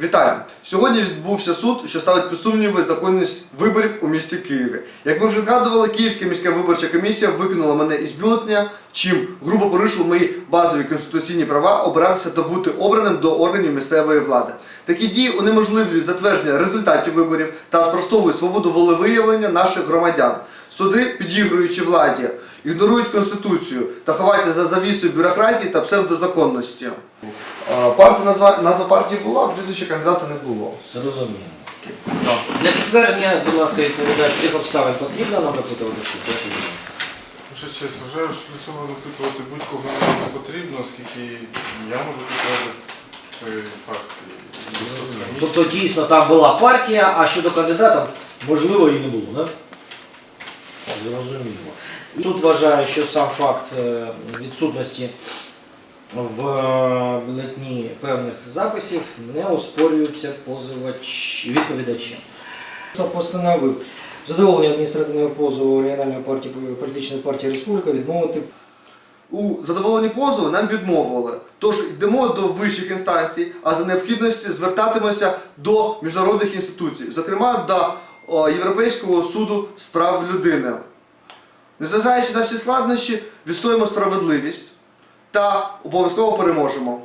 Вітаю! Сьогодні відбувся суд, що ставить під сумніви законність виборів у місті Києві. Як ми вже згадували, Київська міська виборча комісія викинула мене із бюлетня, чим грубо порушила мої базові конституційні права обиратися та бути обраним до органів місцевої влади. Такі дії унеможливлюють затвердження результатів виборів та спростовують свободу волевиявлення наших громадян. Суди, підігруючи владі, ігнорують конституцію та ховаються за завісою бюрократії та псевдозаконності. Партія назва, назва партії була, а прізвища кандидата не було. Зрозуміло. Для підтвердження, будь ласка, відповідач цих обставин потрібно нам допитувати суд? Ще чесно, вважаю, що для цього запитувати будь-кого не потрібно, оскільки я можу підтвердити цей факт. і ніхто з комісії. Тобто дійсно там була партія, а щодо кандидата, можливо, і не було, так? Зрозуміло. Суд вважає, що сам факт е, відсутності в е, бюлетні певних записів не оспорюється позивач відповідачем. Постановив задоволення адміністративного позову регіональної партії політичної партії Республіка відмовити У задоволенні позову нам відмовили. Тож йдемо до вищих інстанцій, а за необхідності звертатимося до міжнародних інституцій, зокрема до о, Європейського суду з прав людини. Незважаючи на всі складнощі, відстоїмо справедливість та обов'язково переможемо.